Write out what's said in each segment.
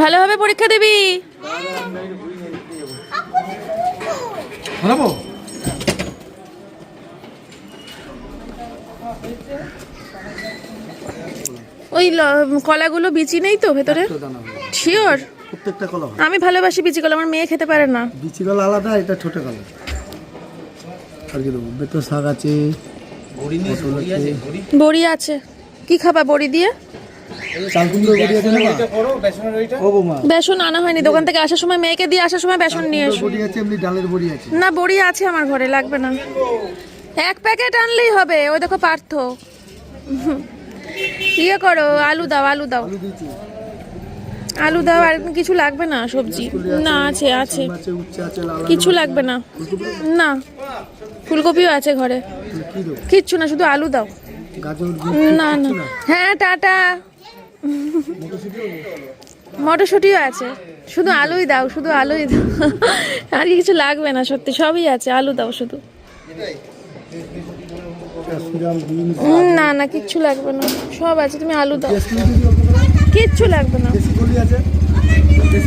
ভালোভাবে পরীক্ষা দিবি। ওই কলাগুলো বিচি নেই তো ভেতরে। শিওর প্রত্যেকটা কলা আমি ভালোবাসি বিচি কলা আমার মেয়ে খেতে পারে না। বিচি কলা আলাদা এটা ছোট কলা। আর কি দেবো? বেতর শাক আছে বড়ি আছে। কি খাবা বড়ি দিয়ে? চাল কুমড়ো বড়ি আছে না ও বৌমা। বেসন আনা হয়নি দোকান থেকে আসার সময় মেয়েকে দিয়ে আসার সময় বেসন নিয়ে এসো বড়ি আছে এমনি ডালের বড়ি আছে। না বড়ি আছে আমার ঘরে লাগবে না। এক প্যাকেট আনলেই হবে ওই দেখো পার্থ। ইয়ে করো আলু দাও আলু দাও। আলু দাও আর কিছু লাগবে না সবজি? না আছে আছে। কিছু লাগবে না। না ফুলকপিও আছে ঘরে। কিচ্ছু না শুধু আলু দাও। না না? হ্যাঁ টাটা। মটরশুঁটিও আছে। শুধু আলুই দাও, শুধু আলুই দাও। আর কিছু লাগবে না, সত্যি সবই আছে, আলু দাও শুধু। না না, কিচ্ছু লাগবে না, সব আছে, তুমি আলু দাও। কিচ্ছু লাগবে না।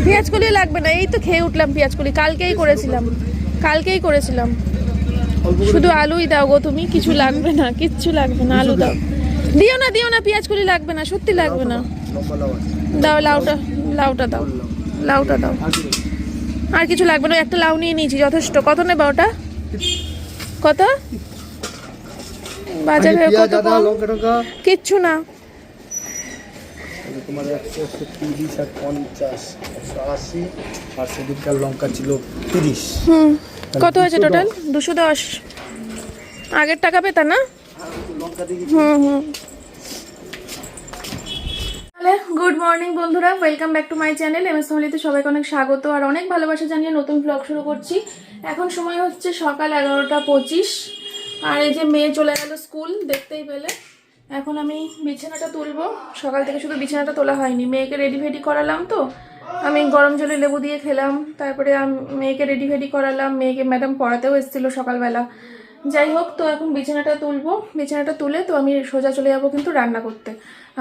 পেঁয়াজ কলি লাগবে না, এই তো খেয়ে উঠলাম পেঁয়াজ কলি কালকেই করেছিলাম কালকেই করেছিলাম। শুধু আলুই দাও গো তুমি, কিছু লাগবে না, কিচ্ছু লাগবে না, আলু দাও। দিও না দিও না পেঁয়াজ কলি লাগবে না সত্যি লাগবে না। দাও লাউটা লাউটা দাও লাউটা দাও। আর কিছু লাগবে না একটা লাউ নিয়ে নিয়েছি যথেষ্ট। কত নেবে ওটা? কত? বাজারে কত কম? কিচ্ছু না। তোমার একশো একশো তিরিশ আর পঞ্চাশ একশো আশি আর সেদিনকার লঙ্কা ছিল তিরিশ। কত হয়েছে টোটাল দুশো দশ। আগের টাকা পেতা না? হুম হুম গুড মর্নিং বন্ধুরা, welcome back to my channel. M S ফ্যামিলিতে সবাইকে অনেক স্বাগত আর অনেক ভালোবাসা জানিয়ে নতুন ব্লগ শুরু করছি। এখন সময় হচ্ছে সকাল এগারোটা পঁচিশ। আর এই যে মেয়ে চলে গেল স্কুল, দেখতেই পেলে। এখন আমি বিছানাটা তুলবো। সকাল থেকে শুধু বিছানাটা তোলা হয়নি। মেয়েকে রেডি ফেডি করালাম তো। আমি গরম জলে লেবু দিয়ে খেলাম। তারপরে মেয়েকে রেডি ফেডি করালাম। মেয়েকে ম্যাডাম পড়াতেও এসেছিল সকালবেলা। যাই হোক, তো এখন বিছানাটা তুলবো। বিছানাটা তুলে তো আমি সোজা চলে যাব কিন্তু রান্না করতে।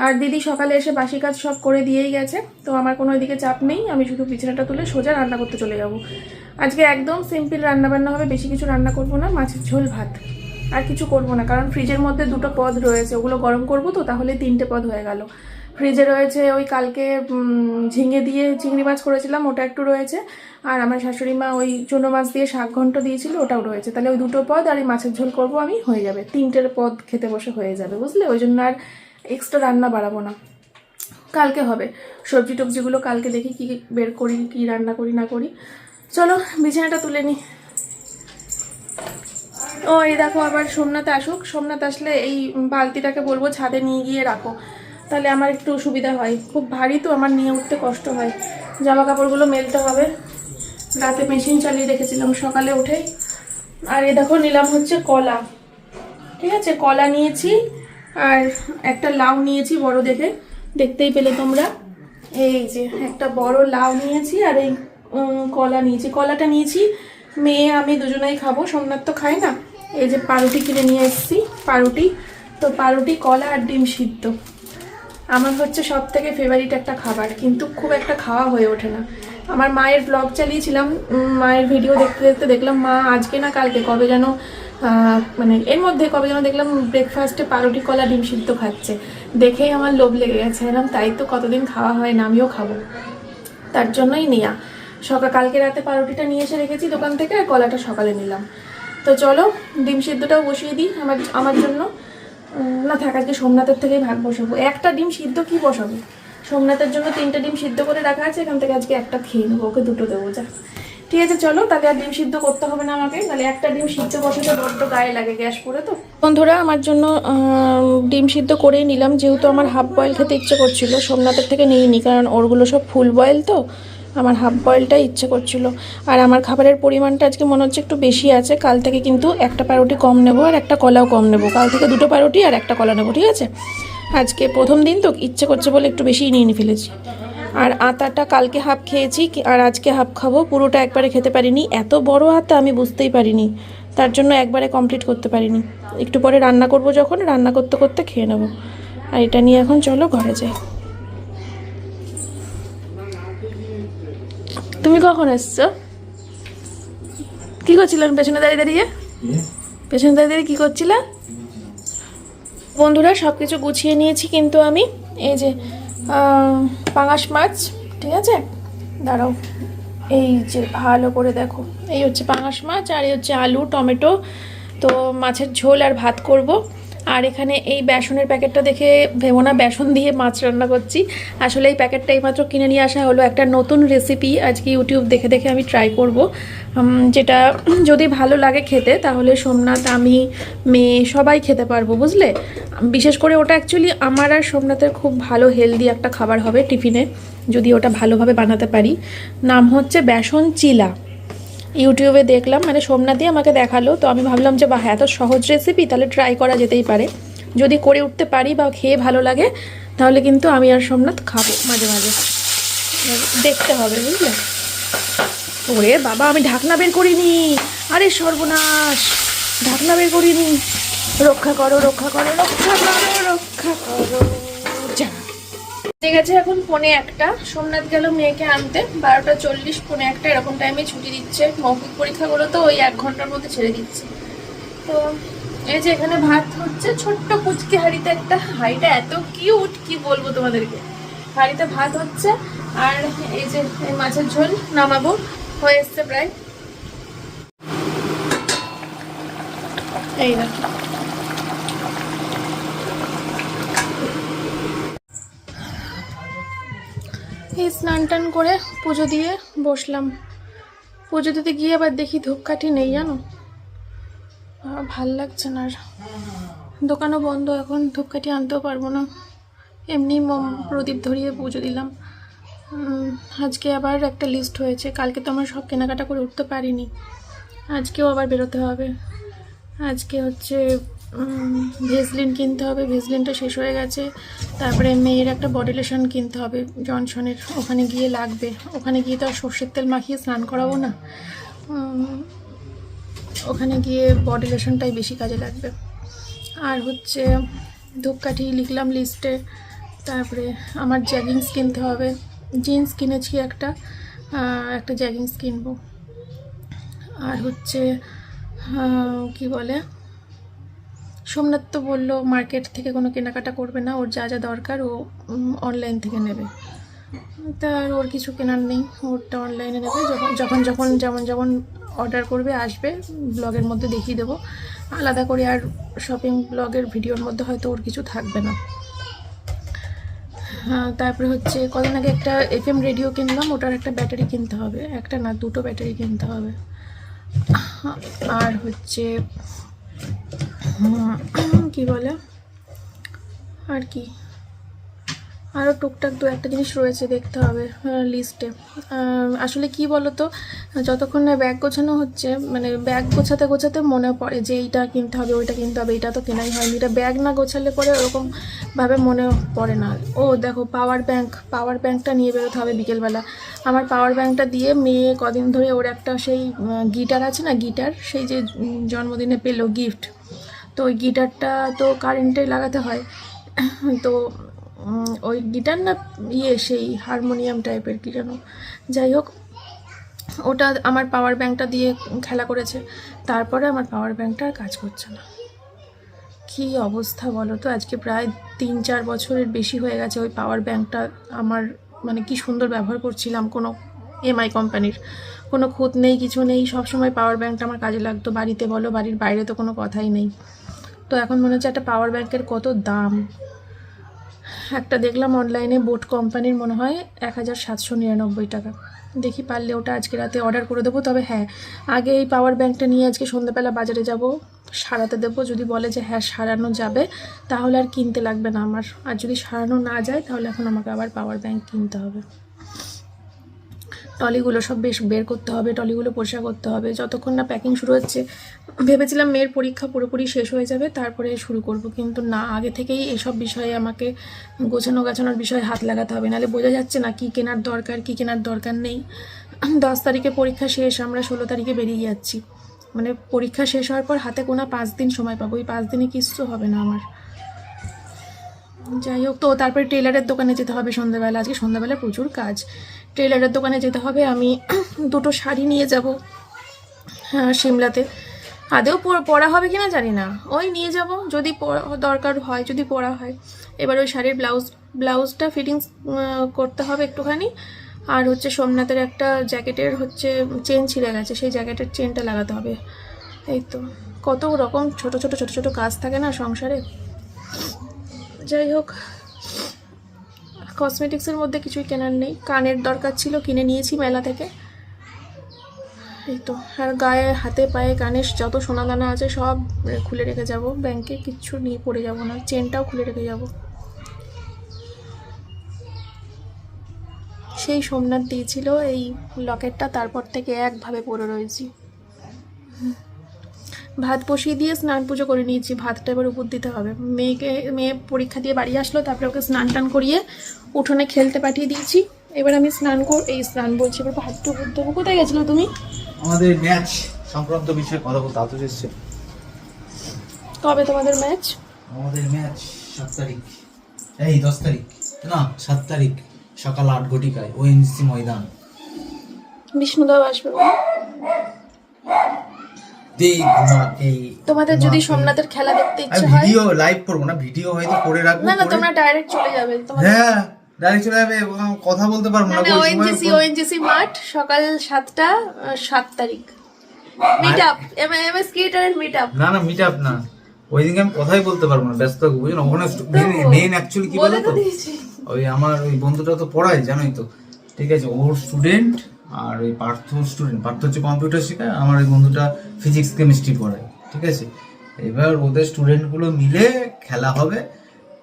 আর দিদি সকালে এসে বাসি কাজ সব করে দিয়েই গেছে, তো আমার কোনো এদিকে চাপ নেই। আমি শুধু বিছানাটা তুলে সোজা রান্না করতে চলে যাব। আজকে একদম সিম্পল রান্না বান্না হবে, বেশি কিছু রান্না করব না, মাছের ঝোল, ভাত। আর কিছু করব না, কারণ ফ্রিজের মধ্যে দুটো পদ রয়েছে, ওগুলো গরম করব তো, তাহলে তিনটে পদ হয়ে গেল। ফ্রিজে রয়েছে, ওই কালকে ঝিঙে দিয়ে চিংড়ি মাছ করেছিলাম, ওটা একটু রয়েছে। আর আমার শাশুড়ি মা ওই চুনো মাছ দিয়ে শাক ঘন্ট দিয়েছিল, ওটাও রয়েছে। তাহলে ওই দুটো পদ আর এই মাছের ঝোল করব আমি, হয়ে যাবে। তিনটের পদ খেতে বসে হয়ে যাবে, বুঝলে? ওই জন্য আর এক্সট্রা রান্না বাড়াবো না। কালকে হবে। সবজি টবজিগুলো কালকে দেখি কি বের করি, কি রান্না করি, না করি। চলো, বিছানাটা তুলে নিই ও এই দেখো, আবার সোমনাথ আসুক। সোমনাথ আসলে এই বালতিটাকে বলব ছাদে নিয়ে গিয়ে রাখো। তাহলে আমার একটু সুবিধা হয়। খুব ভারী তো, আমার নিয়ে উঠতে কষ্ট হয়। জামা কাপড়গুলো মেলতে হবে। রাতে মেশিন চালিয়ে রেখেছিলাম সকালে উঠে। আর এ দেখো, নিলাম হচ্ছে কলা। ঠিক আছে? কলা নিয়েছি আর একটা লাউ নিয়েছি বড় দেখে। দেখতেই পেলে তোমরা। এই যে, একটা বড় লাউ নিয়েছি আর এই কলা নিয়েছি। কলাটা নিয়েছি, মেয়ে, আমি দুজনেই খাব। সোমনাথ তো খাই না। এই যে পাউরুটি কিনে নিয়ে এসেছি পাউরুটি তো পাউরুটি কলা আর ডিম সিদ্ধ। আমার হচ্ছে সব থেকে ফেভারিট একটা খাবার, কিন্তু খুব একটা খাওয়া হয়ে ওঠে না। আমার মায়ের ব্লগ চালিয়েছিলাম মায়ের ভিডিও দেখতে দেখতে দেখলাম, মা আজকে না কালকে কবে যেন মানে এর মধ্যে কবে যেন দেখলাম ব্রেকফাস্টে পাউরুটি কলা ডিম সিদ্ধ খাচ্ছে। দেখেই আমার লোভ লেগে গেছে এরকম তাই তো কতদিন খাওয়া হয় না, আমিও খাব। তার জন্যই নেয়া। সকাল কালকে রাতে পাউরুটিটা নিয়ে এসে রেখেছি দোকান থেকে আর কলাটা সকালে নিলাম। তো চলো, ডিম সিদ্ধটাও বসিয়ে দিই আমার আমার জন্য। না থাক, আজকে সোমনাথের থেকেই ভাগ বসাবো। একটা ডিম সিদ্ধ কি বসাবো? সোমনাথের জন্য তিনটে ডিম সিদ্ধ করে রাখা আছে, এখান থেকে আজকে একটা খেয়ে নেব, ওকে দুটো দেবো, যা। ঠিক আছে, চলো, তাহলে আর ডিম সিদ্ধ করতে হবে না আমাকে তাহলে একটা ডিম সিদ্ধ বসাতে বড্ড গায়ে লাগে গ্যাস পরে তো। বন্ধুরা, আমার জন্য ডিম সিদ্ধ করেই নিলাম, যেহেতু আমার হাফ বয়েল খেতে ইচ্ছে করছিল, সোমনাথের থেকে নিইনি, কারণ ওরগুলো সব ফুল বয়েল তো আমার হাফ বয়েলটাই ইচ্ছে করছিল। আর আমার খাবারের পরিমাণটা আজকে মনে হচ্ছে একটু বেশি আছে। কাল থেকে কিন্তু একটা পাউরুটি কম নেব আর একটা কলাও কম নেব। কাল থেকে দুটো পাউরুটি আর একটা কলা নেব, ঠিক আছে? আজকে প্রথম দিন তো ইচ্ছে করছে বলে একটু বেশিই নিয়ে ফেলেছি। আর আতাটা কালকে হাফ খেয়েছি আর আজকে হাফ খাব। পুরোটা একবারে খেতে পারিনি। এত বড় আতা আমি বুঝতেই পারিনি। তার জন্য একবারে কমপ্লিট করতে পারিনি। একটু পরে রান্না করব যখন, রান্না করতে করতে খেয়ে নেব। আর এটা নিয়ে এখন চলো ঘরে যাই। তুমি কখন এসছো? কি করছিলেন পেছনে দাঁড়িয়ে দাঁড়িয়ে? পেছনে দাঁড়িয়ে দাঁড়িয়ে কী করছিলে? বন্ধুরা সব কিছু গুছিয়ে নিয়েছি কিন্তু আমি। এই যে পাঙাশ মাছ ঠিক আছে? দাঁড়াও। এই যে ভালো করে দেখো। এই হচ্ছে পাঙাশ মাছ আর এই হচ্ছে আলু টমেটো। তো মাছের ঝোল আর ভাত করব। আর এখানে এই বেসনের প্যাকেটটা দেখে ভেবো না, বেসন দিয়ে মাছ রান্না করছি। আসলে এই প্যাকেটটা এইমাত্র কিনে নিয়ে আসা হলো একটা নতুন রেসিপি আজকে ইউটিউব দেখে দেখে আমি ট্রাই করব। যেটা যদি ভালো লাগে খেতে, তাহলে সোমনাথ, আমি, মেয়ে, সবাই খেতে পারব, বুঝলে? বিশেষ করে ওটা অ্যাকচুয়ালি আমার আর সোমনাথের খুব ভালো হেলদি একটা খাবার হবে টিফিনে, যদি ওটা ভালোভাবে বানাতে পারি। নাম হচ্ছে বেসন চিলা। ইউটিউবে দেখলাম মানে সোমনাথই আমাকে দেখাল, তো আমি ভাবলাম যে, বাহ, এত সহজ রেসিপি তাহলে ট্রাই করা যেতেই পারে। যদি করে উঠতে পারি বা খেয়ে ভালো লাগে, তাহলে কিন্তু আমি আর সোমনাথ খাব মাঝে মাঝে। দেখতে হবে, বুঝলে? ওরে বাবা, আমি ঢাকনা বের করিনি। আরে সর্বনাশ, ঢাকনা বের করিনি। রক্ষা করো রক্ষা করো রক্ষা করো রক্ষা করো। ঠিক আছে, এখন পৌনে একটা। সোমনাথ গেল মেয়েকে আনতে। বারোটা চল্লিশ পৌনে একটা, এরকম টাইমে ছুটি দিচ্ছে। মৌখিক পরীক্ষাগুলো তো ওই এক ঘণ্টার মধ্যে ছেড়ে দিচ্ছে। তো এই যে এখানে ভাত হচ্ছে, ছোট্ট কুচকি হাঁড়িতে একটা। হাঁড়িটা এত কিউট কি বলব তোমাদেরকে? হাঁড়িতে ভাত হচ্ছে, আর এই যে মাছের ঝোল নামাবো। হয়ে এসছে প্রায়। এই দেখো এই স্নান টান করে পুজো দিয়ে বসলাম। পুজো দিতে গিয়ে আবার দেখি ধূপকাঠি নেই, জানো? ভালো লাগছে না আর। দোকানও বন্ধ, এখন ধূপকাঠি আনতেও পারব না। এমনি প্রদীপ ধরিয়ে পুজো দিলাম। আজকে আবার একটা লিস্ট হয়েছে। কালকে তো আমরা সব কেনাকাটা করে উঠতে পারিনি। আজকেও আবার বেরোতে হবে। আজকে হচ্ছে ভেসলিন কিনতে হবে। ভেসলিনটা শেষ হয়ে গেছে। তারপরে মেয়ের একটা বডি লোশন কিনতে হবে। জনসনের ওখানে গিয়ে লাগবে। ওখানে গিয়ে তো আর সর্ষের তেল মাখিয়ে স্নান করাবো না। ওখানে গিয়ে বডি লোশনটাই বেশি কাজে লাগবে। আর হচ্ছে ধূপকাঠি লিখলাম লিস্টে তারপরে আমার জ্যাগিংস কিনতে হবে। জিন্স কিনেছি একটা। একটা জ্যাগিংস কিনবো। আর হচ্ছে কি বলে? সোমনাথ তো বলল মার্কেট থেকে কোনো কেনাকাটা করবে না, ওর যা যা দরকার ও অনলাইন থেকে নেবে। তা আর ওর কিছু কেনার নেই, ওরটা অনলাইনে নেবে। যখন যখন যখন, যেমন যেমন অর্ডার করবে, আসবে ব্লগের মধ্যে দেখিয়ে দেবো। আলাদা করে আর শপিং ব্লগের ভিডিওর মধ্যে হয়তো ওর কিছু থাকবে না। হ্যাঁ তারপরে হচ্ছে, কদিন আগে একটা এফ এম রেডিও কিনলাম, ওটার একটা ব্যাটারি কিনতে হবে। একটা না, দুটো ব্যাটারি কিনতে হবে। আর হচ্ছে কি বলে? আর কি? আরও টুকটাক দু একটা জিনিস রয়েছে দেখতে হবে লিস্টে আসলে কি বলো তো যতক্ষণ না ব্যাগ গোছানো হচ্ছে মানে ব্যাগ গোছাতে গোছাতে মনে পড়ে যে এইটা কিনতে হবে, ওইটা কিনতে হবে এটা তো কেনাই হয়নি। এটা ব্যাগ না গোছালে পরে ওরকমভাবে মনে পড়ে না। ও দেখো পাওয়ার ব্যাংক পাওয়ার ব্যাংকটা নিয়ে বেরোতে হবে বিকেলবেলা। আমার পাওয়ার ব্যাংকটা দিয়ে মেয়ে কদিন ধরে ওর একটা সেই গিটার আছে না গিটার সেই যে জন্মদিনে পেল গিফট তো ওই গিটারটা তো কারেন্টে লাগাতে হয়। তো ওই গিটার না ইয়ে সেই হারমোনিয়াম টাইপের কি যেন, যাই হোক, ওটা আমার পাওয়ার ব্যাংকটা দিয়ে খেলা করেছে। তারপরে আমার পাওয়ার ব্যাংকটা আর কাজ করছে না। কী অবস্থা বলো তো? আজকে প্রায় তিন চার বছরের বেশি হয়ে গেছে ওই পাওয়ার ব্যাংকটা আমার মানে কি সুন্দর ব্যবহার করছিলাম কোনো এমআই কোম্পানির কোনো খুঁত নেই, কিছু নেই, সব সময় পাওয়ার ব্যাঙ্কটা আমার কাজে লাগতো। বাড়িতে বলো, বাড়ির বাইরে তো কোনো কথাই নেই। তো এখন মনে হচ্ছে একটা পাওয়ার ব্যাঙ্কের কত দাম। একটা দেখলাম অনলাইনে বোট কোম্পানির মনে হয় এক হাজার সাতশো নিরানব্বই টাকা। দেখি পারলে ওটা আজকে রাতে অর্ডার করে দেবো। তবে হ্যাঁ আগে এই পাওয়ার ব্যাঙ্কটা নিয়ে আজকে সন্ধ্যাবেলা বাজারে যাব। সারাতে দেবো। যদি বলে যে হ্যাঁ সারানো যাবে, তাহলে আর কিনতে লাগবে না আমার। আর যদি সারানো না যায়, তাহলে এখন আমাকে আবার পাওয়ার ব্যাঙ্ক কিনতে হবে। টলিগুলো সব বেশ বের করতে হবে টলিগুলো পরিষ্কার করতে হবে। যতক্ষণ না প্যাকিং শুরু হচ্ছে, ভেবেছিলাম মেয়ের পরীক্ষা পুরোপুরি শেষ হয়ে যাবে, তারপরে শুরু করব। কিন্তু না, আগে থেকেই এসব বিষয়ে আমাকে গোছানো গাছানোর বিষয়ে হাত লাগাতে হবে। নাহলে বোঝা যাচ্ছে না কি কেনার দরকার, কি কেনার দরকার নেই। দশ তারিখে পরীক্ষা শেষ, আমরা ষোলো তারিখে বেরিয়ে যাচ্ছি। মানে পরীক্ষা শেষ হওয়ার পর হাতে গোনা পাঁচ দিন সময় পাবো। ওই পাঁচ দিনে কিচ্ছু হবে না আমার। যাই হোক, তো তারপরে টেলারের দোকানে যেতে হবে সন্ধ্যাবেলা। আজকে সন্ধ্যাবেলা প্রচুর কাজ। টেলারের দোকানে যেতে হবে, আমি দুটো শাড়ি নিয়ে যাব হ্যাঁ সিমলাতে। আদেও পর- হবে কিনা জানি না। ওই নিয়ে যাব, যদি দরকার হয়, যদি পরা হয়। এবার ওই শাড়ির ব্লাউজ ব্লাউজটা ফিটিংস করতে হবে একটুখানি। আর হচ্ছে সোমনাথের একটা জ্যাকেটের হচ্ছে চেন ছিঁড়ে গেছে, সেই জ্যাকেটের চেনটা লাগাতে হবে। এই তো, কত রকম ছোট ছোট ছোট ছোট কাজ থাকে না সংসারে। যাই হোক কসমেটিক্সের মধ্যে কিছুই কেনার নেই। কানের দরকার ছিল, কিনে নিয়েছি মেলা থেকে। এই তো, আর গায়ে, হাতে, পায়ে কানের যত সোনা দানা আছে সব খুলে রেখে যাব। ব্যাংকে কিচ্ছু নিয়ে পড়ে যাব না চেনটাও খুলে রেখে যাব। সেই সোমনাথ দিয়েছিল, এই লকেটটা তারপর থেকে একভাবে পড়ে রয়েছি। ভাত বসিয়ে দিয়ে স্নান পুজো করে নিয়েছি। ভাতটা এবার উপর দিতে হবে। মেয়েকে মেয়ে পরীক্ষা দিয়ে বাড়ি আসলো তারপরে ওকে স্নান টান করিয়ে উঠোনে খেলতে পাঠিয়ে দিয়েছি। এবার আমি স্নান কর এই স্নান বলছি এবার ভাতটা উপর দেবো। কোথায় গেছিল তুমি? আমাদের ম্যাচ সংক্রান্ত বিষয়ে কথা বলতে আতুর এসছে। কবে তোমাদের ম্যাচ? আমাদের ম্যাচ সাত তারিখ। এই দশ তারিখ। না সাত তারিখ। সকাল আট ঘটিকায় ওএনসি ময়দান। বিষ্ণুদাও আসবে। তোমাদের যদি সোমনাথের খেলা দেখতে ইচ্ছে হয় ভিডিও লাইভ করব না ভিডিও হয়তো করে রাখব না না তোমরা ডাইরেক্ট চলে যাবে। তোমাদের হ্যাঁ ডাইরেক্ট চলে যাবে কথা বলতে পারব না মানে ওই সময় ওএনজিসি ওএনজিসি মাঠ সকাল সাতটা আহ, সাত তারিখ। মিট আপ এম এস ক্রিয়েটারের মিট আপ না না মিট আপ না। ওই দিনকে আমি কথাই বলতে পারব না ব্যস্ত থাকব বুঝলো? ওখানে মেন অ্যাকচুয়ালি কি বলে তো ওই আমার ওই বন্ধুটা তো পড়ায় জানোই তো। ঠিক আছে ওর স্টুডেন্ট আর ওই পার্থ স্টুডেন্ট পার্থ হচ্ছে কম্পিউটার শেখায় আমার ওই বন্ধুটা ফিজিক্স কেমিস্ট্রি পড়ায় ঠিক আছে? এবার ওদের স্টুডেন্টগুলো মিলে খেলা হবে।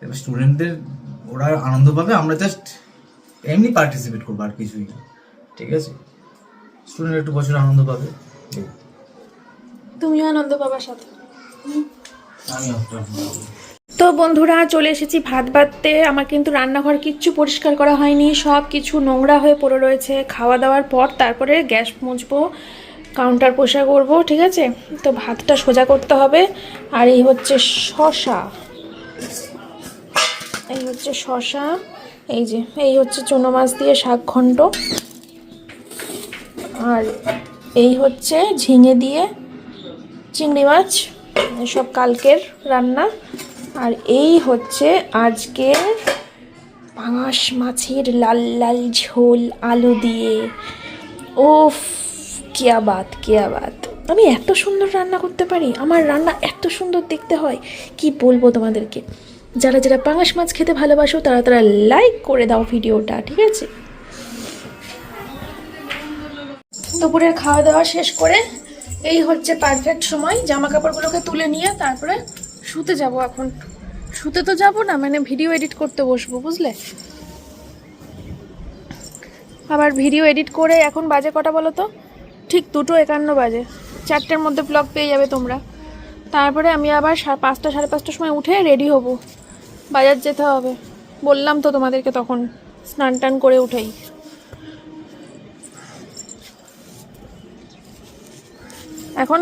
এবার স্টুডেন্টদের ওরা আনন্দ পাবে আমরা জাস্ট এমনি পার্টিসিপেট করব আর কিছুই না ঠিক আছে? স্টুডেন্ট একটু বছর আনন্দ পাবে। তুমিও আনন্দ পাবার সাথে। আমি অতটা তো বন্ধুরা চলে এসেছি ভাত বাড়তে। আমার কিন্তু রান্নাঘর কিচ্ছু পরিষ্কার করা হয়নি সব কিছু নোংরা হয়ে পড়ে রয়েছে। খাওয়া দাওয়ার পর তারপরে গ্যাস মুছবো। কাউন্টার পোষা করব, ঠিক আছে? তো ভাতটা সোজা করতে হবে, আর এই হচ্ছে শশা এই হচ্ছে শশা এই যে, এই হচ্ছে চুনো মাছ দিয়ে শাক ঘন্ট। আর এই হচ্ছে ঝিঙে দিয়ে চিংড়ি মাছ সব কালকের রান্না। আর এই হচ্ছে আজকে পাঙাশ মাছের লাল লাল ঝোল আলু দিয়ে। ওফ কেয়া বাত কেয়া বাত আমি এত সুন্দর রান্না করতে পারি, আমার রান্না এত সুন্দর দেখতে হয়, কি বলব তোমাদেরকে? যারা যারা পাঙাশ মাছ খেতে ভালোবাসো, তারা তারা লাইক করে দাও ভিডিওটা, ঠিক আছে? দুপুরের খাওয়া দাওয়া শেষ করে, এই হচ্ছে পারফেক্ট সময় জামা কাপড়গুলোকে তুলে নিয়ে তারপরে শুতে যাব এখন। শুতে তো যাব না মানে ভিডিও এডিট করতে বসবো, বুঝলে? আবার ভিডিও এডিট করে এখন বাজে কটা বলো তো? ঠিক দুটো একান্ন বাজে। চারটের মধ্যে ব্লগ পেয়ে যাবে তোমরা। তারপরে আমি আবার পাঁচটা, সাড়ে পাঁচটার সময় উঠে রেডি হব। বাজার যেতে হবে। বললাম তো তোমাদেরকে তখন, স্নান টান করে উঠেই। এখন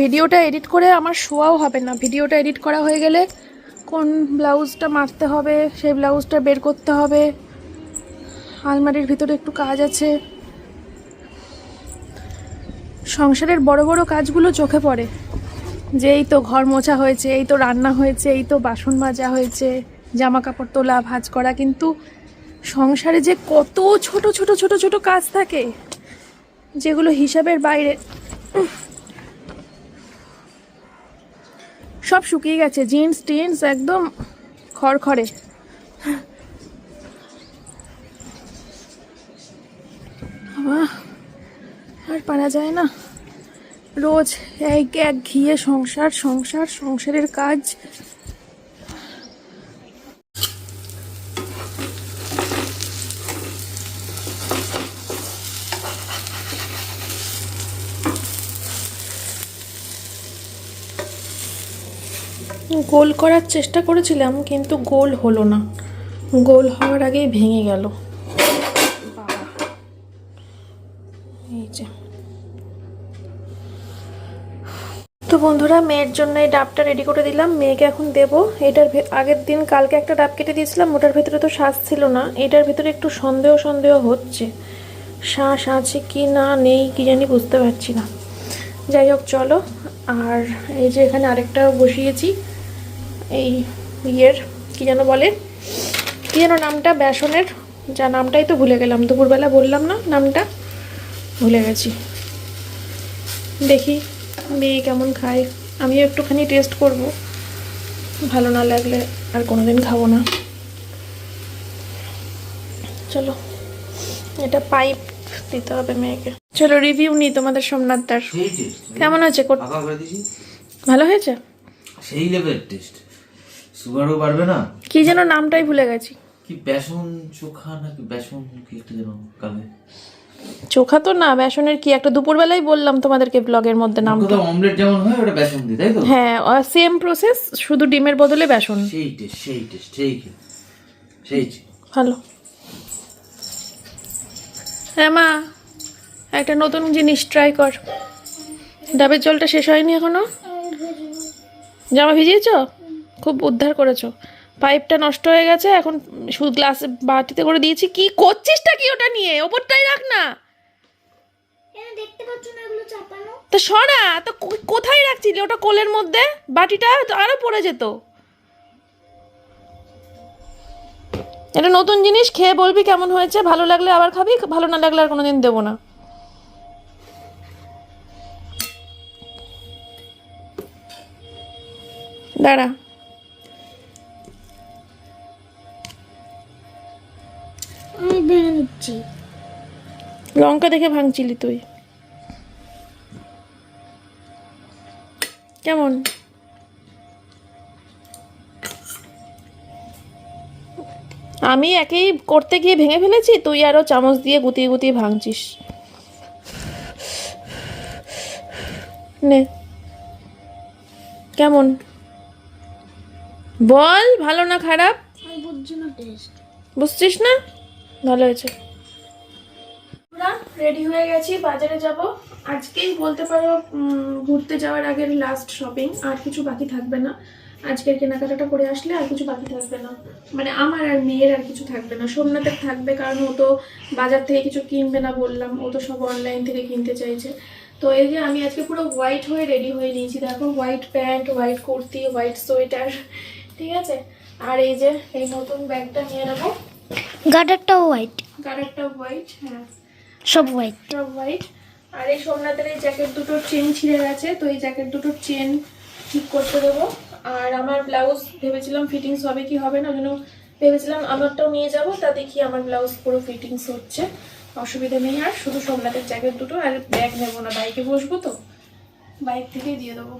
ভিডিওটা এডিট করে আমার শোয়াও হবে না। ভিডিওটা এডিট করা হয়ে গেলে কোন ব্লাউজটা মারতে হবে, সেই ব্লাউজটা বের করতে হবে। আলমারির ভিতরে একটু কাজ আছে। সংসারের বড় বড় কাজগুলো চোখে পড়ে। যে এই তো ঘর মোছা হয়েছে, এই তো রান্না হয়েছে, এই তো বাসন মাজা হয়েছে জামা কাপড় তোলা, ভাঁজ করা, কিন্তু সংসারে যে কত ছোট ছোট ছোট ছোট কাজ থাকে, যেগুলো হিসাবের বাইরে সব শুকিয়ে গেছে, জিন্স, টিন্স একদম খড়খড়ে। পারা যায় না। রোজ এক এক ঘিয়ে সংসার সংসার, সংসারের কাজ। গোল করার চেষ্টা করেছিলাম, কিন্তু গোল হলো না। গোল হওয়ার আগেই ভেঙে গেল বাবা এই যে তো বন্ধুরা, মেয়ের জন্য এই ডাবটা রেডি করে দিলাম। মেয়েকে এখন দেব। এটার আগের দিন কালকে একটা ডাব কেটে দিয়েছিলাম, ওটার ভেতরে তো শ্বাস ছিল না। এটার ভেতরে একটু সন্দেহ সন্দেহ হচ্ছে। শ্বাস আছে কি না, নেই, কি জানি বুঝতে পারছি না। যাই হোক, চলো। আর এই যে এখানে আরেকটা বসিয়েছি। এই ইয়ের, কি যেন বলে? কি যেন নামটা? বেসনের যা নামটাই তো ভুলে গেলাম। দুপুরবেলা বললাম না নামটা? ভুলে গেছি। দেখি। মেয়ে কেমন খায় আমিও একটুখানি টেস্ট করব। ভালো না লাগলে আর কোনোদিন খাব না। চলো এটা পাইপ দিতে হবে মেয়েকে। চলো রিভিউ নিই তোমাদের সোমনাথদার কেমন হয়েছে ভালো হয়েছে? সেই লেভেল টেস্ট সুগারও বাড়বে না। কি যেন নামটাই ভুলে গেছি। কি বেসন চোখা নাকি বেসন কি একটা যেন কালে। চোখা তো না বেসনের কি? একটা দুপুরবেলায় বললাম তোমাদেরকে ব্লগের মধ্যে নাম তো অমলেট যেমন হয় ওটা বেসন দিই তাই তো? হ্যাঁ সেম প্রসেস শুধু ডিমের বদলে বেসন। সেই টেস্ট সেই টেস্ট সেই সেই ভালো। হ্যাঁ মা একটা নতুন জিনিস ট্রাই কর। ডাবের জলটা শেষ হয়নি এখনও? জামা ভিজিয়েছ? খুব উদ্ধার করেছ। পাইপটা নষ্ট হয়ে গেছে এখন শুধু গ্লাস বাটিতে করে দিয়েছি। কি করছিসটা কি ওটা নিয়ে? ওপরটাই রাখ না। তো সরা তো কোথায় রাখছিলি ওটা কোলের মধ্যে? বাটিটা তো আরও পড়ে যেত। এটা নতুন জিনিস খেয়ে বলবি কেমন হয়েছে? ভালো লাগলে আবার খাবি ভালো না লাগলে আর কোনোদিন দেবো না। দাঁড়া। আমি ভেঙে নিচ্ছি লঙ্কা দেখে ভাঙছিলি তুই। কেমন? আমি একেই করতে গিয়ে ভেঙে ফেলেছি তুই আরও চামচ দিয়ে গুতিয়ে গুতিয়ে ভাঙছিস। নে। কেমন? বল ভালো না খারাপ? বুঝছিস না? ভালো হয়েছে। রেডি হয়ে গেছি, বাজারে যাব। আজকেই বলতে পারো ঘুরতে যাওয়ার আগের লাস্ট শপিং আর কিছু বাকি থাকবে না। আজকের কেনাকাটাটা করে আসলে আর কিছু বাকি থাকবে না। মানে আমার আর মেয়ের আর কিছু থাকবে না। সোমনাথের থাকবে, কারণ ও তো বাজার থেকে কিছু কিনবে না বললাম। ও তো সব অনলাইন থেকে কিনতে চাইছে। তো এই যে আমি আজকে পুরো হোয়াইট হয়ে রেডি হয়ে নিয়েছি। দেখো white pant white kurti white sweater ঠিক আছে? আর এই যে, এই নতুন ব্যাগটা নিয়ে নেব। গার্ডারটাও হোয়াইট কালারটা হোয়াইট হ্যাঁ। সব হোয়াইট সব হোয়াইট আর এই সোমনাথের এই জ্যাকেট দুটোর চেন ছিঁড়ে গেছে তো এই জ্যাকেট দুটোর চেন ঠিক করতে দেবো। আর আমার ব্লাউজ ভেবেছিলাম ফিটিংস হবে কি হবে না জন্য ভেবেছিলাম আমারটাও নিয়ে যাব তা দেখি আমার ব্লাউজ পুরো ফিটিংস হচ্ছে। অসুবিধা নেই আর শুধু সোমনাথের জ্যাকেট দুটো আর ব্যাগ নেব না বাইকে বসবো তো। বাইক থেকেই দিয়ে দেবো।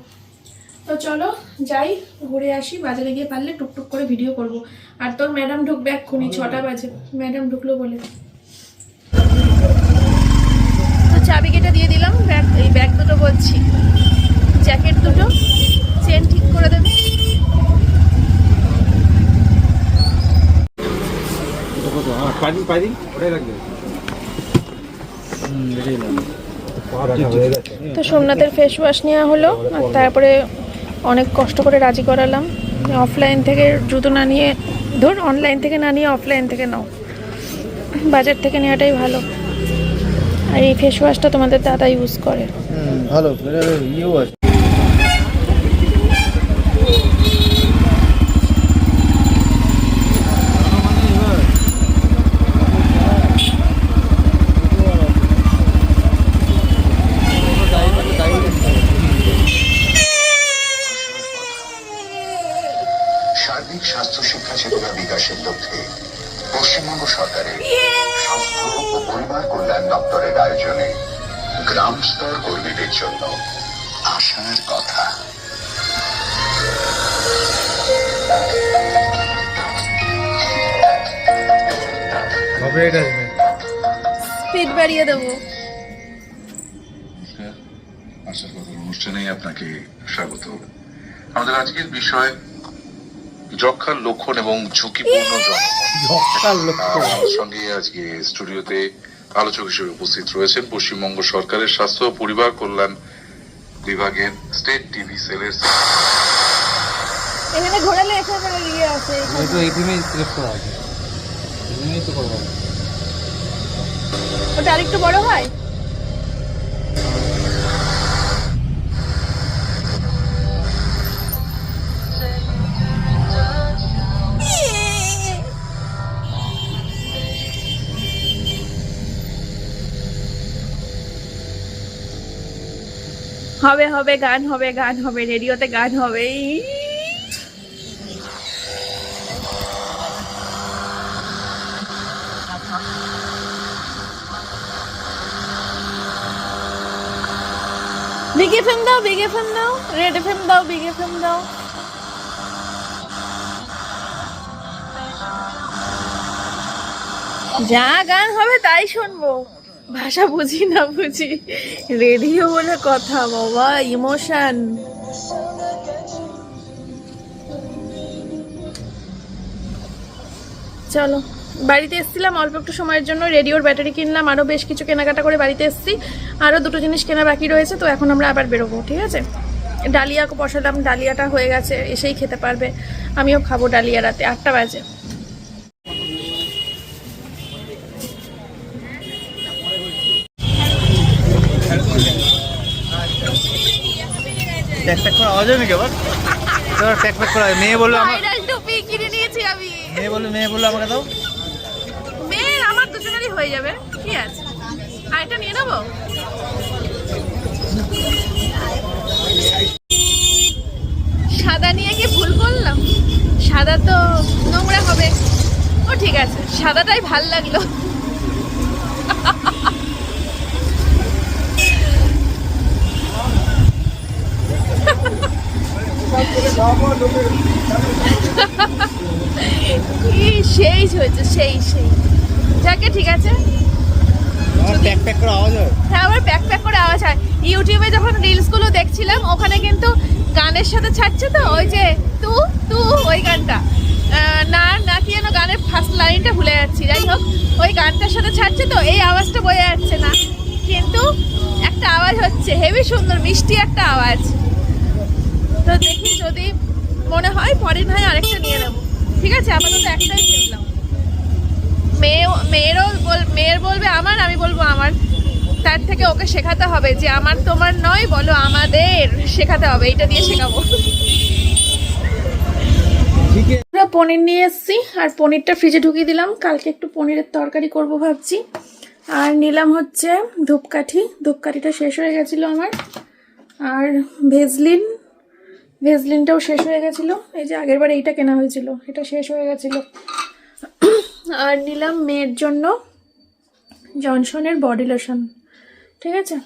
তো চলো যাই ঘুরে আসি বাজারে গিয়ে পারলে টুকটুক করে ভিডিও করব। আর তোর ম্যাডাম ঢুকবে এক্ষুনি ছটা বাজে। ম্যাডাম ঢুকলো বলে। তো চাবি কেটে দিয়ে দিলাম ব্যাগ এই ব্যাগ দুটো বলছি। জ্যাকেট দুটো চেন ঠিক করে দেবে? লাগবে। তো সোমনাথের ফেস ওয়াশ নেওয়া হলো আর তারপরে অনেক কষ্ট করে রাজি করালাম। অফলাইন থেকে জুতো না নিয়ে ধর অনলাইন থেকে না নিয়ে অফলাইন থেকে নাও। বাজার থেকে নেওয়াটাই ভালো। আর এই ফেস ওয়াশটা তোমাদের দাদা ইউজ করে। ভালো। ইউজ কর্মীদের জন্য আশার কথা। স্পিড বাড়িয়ে দেবো। আশার কথার অনুষ্ঠানে আপনাকে স্বাগত। আমাদের আজকের বিষয় যক্ষার লক্ষণ এবং ঝুঁকিপূর্ণ আমার সঙ্গে আজকে স্টুডিওতে আলোচক হিসেবে উপস্থিত রয়েছেন পশ্চিমবঙ্গ সরকারের স্বাস্থ্য ও পরিবার কল্যাণ বিভাগের স্টেট টিভি সেলের এখানে ঘোরালে এখানে ইয়ে আছে এই তো এইটিমে সিলেক্ট করা আছে। তো করব। ওটা আরেকটু বড় হয়? হবে হবে, গান হবে গান হবে, রেডিওতে গান হবে। বিগ এফএম দাও বিগ এফএম দাও রেড এফএম দাও বিগ এফএম দাও। যা গান হবে তাই শুনব। ভাষা বুঝি না বুঝি? রেডিও বলে কথা, বাবা, ইমোশন। চলো, বাড়িতে এসেছিলাম, অল্প একটু সময়ের জন্য। রেডিওর ব্যাটারি কিনলাম আরও বেশ কিছু কেনাকাটা করে বাড়িতে এসেছি। আরও দুটো জিনিস কেনা বাকি রয়েছে, তো এখন আমরা আবার বেরোবো, ঠিক আছে? ডালিয়া বসালাম, ডালিয়াটা হয়ে গেছে, এসেই খেতে পারবে। আমিও খাব ডালিয়া রাতে, আটটা বাজে। প্যাক করা আওয়াজ হবে নাকি আবার? এবার প্যাক প্যাক করা মেয়ে বলল আমার ভাইরাল টুপি কিনে নিয়েছি আমি। মেয়ে বলল মেয়ে বলল আমাকে দাও। মেয়ের আমার দুজনেরই হয়ে যাবে। কি আছে? আর এটা নিয়ে নেব? সাদা নিয়ে কি ভুল করলাম সাদা তো নোংরা হবে। ও ঠিক আছে। সাদাটাই ভালো লাগল। সেই হয়েছে সেই সেই। যাকে ঠিক আছে। হ্যাঁ। আবার প্যাক প্যাক করে আওয়াজ হয়। ইউটিউবে যখন রিলসগুলো দেখছিলাম ওখানে কিন্তু গানের সাথে ছাড়ছে তো ওই যে তু তু ওই গানটা। না না কি যেন গানের ফার্স্ট লাইনটা ভুলে যাচ্ছি। যাই হোক ওই গানটার সাথে ছাড়ছে তো এই আওয়াজটা বোঝা যাচ্ছে না। কিন্তু একটা আওয়াজ হচ্ছে হেভি সুন্দর মিষ্টি একটা আওয়াজ। তো দেখি যদি মনে হয় পরে নয় আরেকটা নিয়ে নেব। ঠিক আছে, আপাতত একটাই কিনলাম মেয়ে মেয়েরও বল- মেয়ের বলবে আমার, আমি বলব আমার। তার থেকে ওকে শেখাতে হবে যে আমার তোমার নয়, বলো আমাদের। শেখাতে হবে এটা দিয়ে শেখাবো। আমরা পনির নিয়ে এসেছি, আর পনিরটা ফ্রিজে ঢুকিয়ে দিলাম। কালকে একটু পনিরের তরকারি করব ভাবছি। আর নিলাম হচ্ছে ধূপকাঠি। ধূপকাঠিটা শেষ হয়ে গেছিল আমার। আর ভেজলিন ভেজলিনটাও শেষ হয়ে গেছিল। এই যে আগের বার এইটা কেনা হয়েছিল, এটা শেষ হয়ে গেছিল। আর নিলাম মেয়ের জন্য জনসনের বডি লোশন, ঠিক আছে?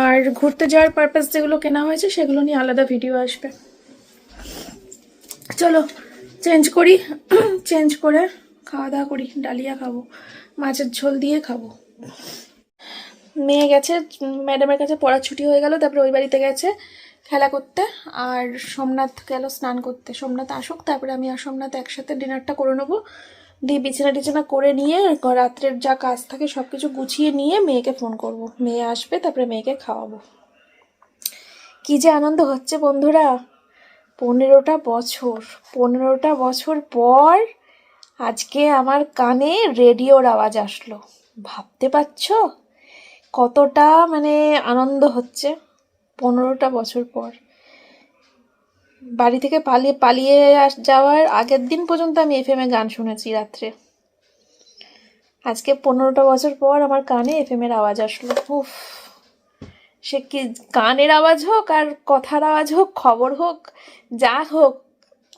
আর ঘুরতে যাওয়ার পারপাস যেগুলো কেনা হয়েছে, সেগুলো নিয়ে আলাদা ভিডিও আসবে। চলো চেঞ্জ করি চেঞ্জ করে খাওয়া দাওয়া করি, ডালিয়া খাব, মাছের ঝোল দিয়ে খাব। মেয়ে গেছে ম্যাডামের কাছে পড়া ছুটি হয়ে গেল, তারপরে ওই বাড়িতে গেছে। খেলা করতে আর সোমনাথ গেল স্নান করতে। সোমনাথ আসুক, তারপরে আমি আর সোমনাথ একসাথে ডিনারটা করে নেব। দিয়ে বিছানা টিছানা করে নিয়ে রাত্রের যা কাজ থাকে সব কিছু গুছিয়ে নিয়ে মেয়েকে ফোন করব। মেয়ে আসবে, তারপরে মেয়েকে খাওয়াবো। কি যে আনন্দ হচ্ছে বন্ধুরা! পনেরোটা বছর পনেরোটা বছর পর আজকে আমার কানে রেডিওর আওয়াজ আসলো। ভাবতে পারছ? কতটা মানে আনন্দ হচ্ছে। পনেরোটা বছর পর। বাড়ি থেকে পালিয়ে পালিয়ে যাওয়ার আগের দিন পর্যন্ত আমি এফ এ গান শুনেছি রাত্রে। আজকে পনেরোটা বছর পর আমার কানে এফএমের আওয়াজ আসলো। উফ! সে কি গানের আওয়াজ হোক আর কথার আওয়াজ হোক, খবর হোক, যা হোক,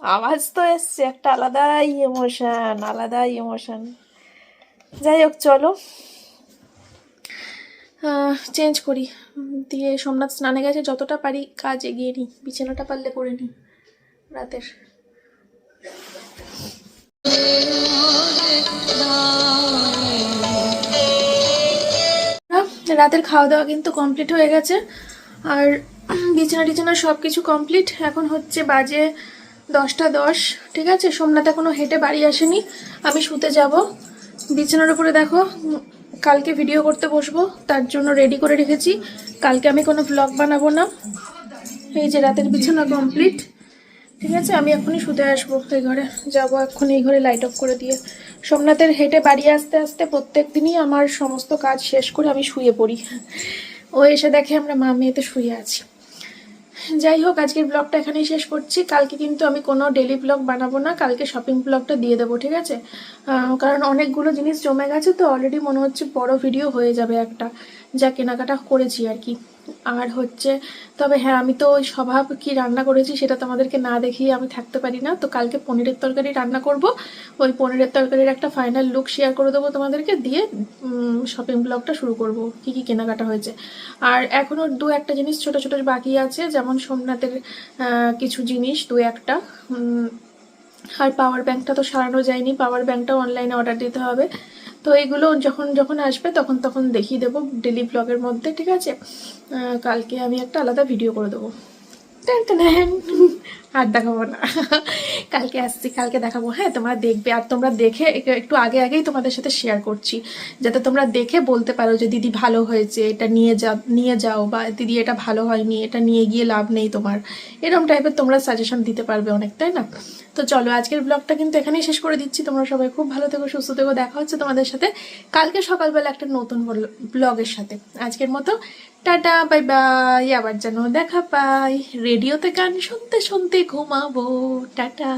আওয়াজ তো এসছে, একটা আলাদাই ইমোশন আলাদাই ইমোশন যাই হোক, চলো। চেঞ্জ করি। দিয়ে সোমনাথ স্নানে গেছে, যতটা পারি কাজ এগিয়ে নিই। বিছানাটা পারলে করে নিই রাতের। রাতের খাওয়া দাওয়া কিন্তু কমপ্লিট হয়ে গেছে। আর বিছানা টিছানা সব কিছু কমপ্লিট এখন হচ্ছে বাজে দশটা দশ, ঠিক আছে? সোমনাথ এখনও হেঁটে বাড়ি আসেনি। আমি শুতে যাব। বিছানার উপরে দেখো কালকে ভিডিও করতে বসবো, তার জন্য রেডি করে রেখেছি। কালকে আমি কোনো ব্লগ বানাবো না। এই যে রাতের বিছানা কমপ্লিট ঠিক আছে, আমি এখনই শুতে আসব এই ঘরে। যাব এখন এই ঘরে লাইট অফ করে দিয়ে। সোমনাথের হেঁটে বাড়ি আসতে আসতে প্রত্যেক দিনই আমার সমস্ত কাজ শেষ করে আমি শুয়ে পড়ি। ও এসে দেখে আমরা মা মেয়েতে শুয়ে আছি। যাই হোক, আজকের ব্লগটা এখানেই শেষ করছি। কালকে কিন্তু আমি কোনো ডেলি ব্লগ বানাবো না, কালকে শপিং ব্লগটা দিয়ে দেবো, ঠিক আছে? কারণ অনেকগুলো জিনিস জমে গেছে, তো অলরেডি মনে হচ্ছে বড় ভিডিও হয়ে যাবে একটা, যা কেনাকাটা করেছি আর কি। আর হচ্ছে, তবে হ্যাঁ আমি তো ওই স্বভাব কি রান্না করেছি সেটা তোমাদেরকে না দেখিয়ে আমি থাকতে পারি না। তো কালকে পনিরের তরকারি রান্না করব। ওই পনিরের তরকারির একটা ফাইনাল লুক শেয়ার করে দেবো তোমাদেরকে। দিয়ে শপিং ব্লগটা শুরু করব। কি কি কেনাকাটা হয়েছে। আর এখনও দু একটা জিনিস ছোট ছোট বাকি আছে। যেমন সোমনাথের কিছু জিনিস, দু একটা। আর পাওয়ার ব্যাংকটা তো সারানো যায়নি। পাওয়ার ব্যাংকটাও অনলাইনে অর্ডার দিতে হবে। তো এগুলো যখন যখন আসবে তখন তখন দেখিয়ে দেবো ডেলি ব্লগের মধ্যে, ঠিক আছে কালকে আমি একটা আলাদা ভিডিও করে দেবো। আর দেখাবো না। কালকে আসছি, কালকে দেখাবো। হ্যাঁ তোমরা দেখবে। আর তোমরা দেখে এক- একটু আগে, আগেই তোমাদের সাথে শেয়ার করছি। যাতে তোমরা দেখে বলতে পারো যে, দিদি ভালো হয়েছে, এটা নিয়ে যা, নিয়ে যাও বা, দিদি, এটা ভালো হয়নি, এটা নিয়ে গিয়ে লাভ নেই তোমার। এরকম টাইপের তোমরা সাজেশন দিতে পারবে অনেক, তাই না? তো চলো, আজকের ব্লগটা কিন্তু এখানেই শেষ করে দিচ্ছি। তোমরা সবাই খুব ভালো থেকো, সুস্থ থেকো। দেখা হচ্ছে তোমাদের সাথে কালকে সকালবেলা একটা নতুন ব্লগের সাথে। আজকের মতো টাটা বাই বাই আবার যেন দেখা পাই। রেডিওতে গান শুনতে শুনতে ঘুমাবো। টাটা।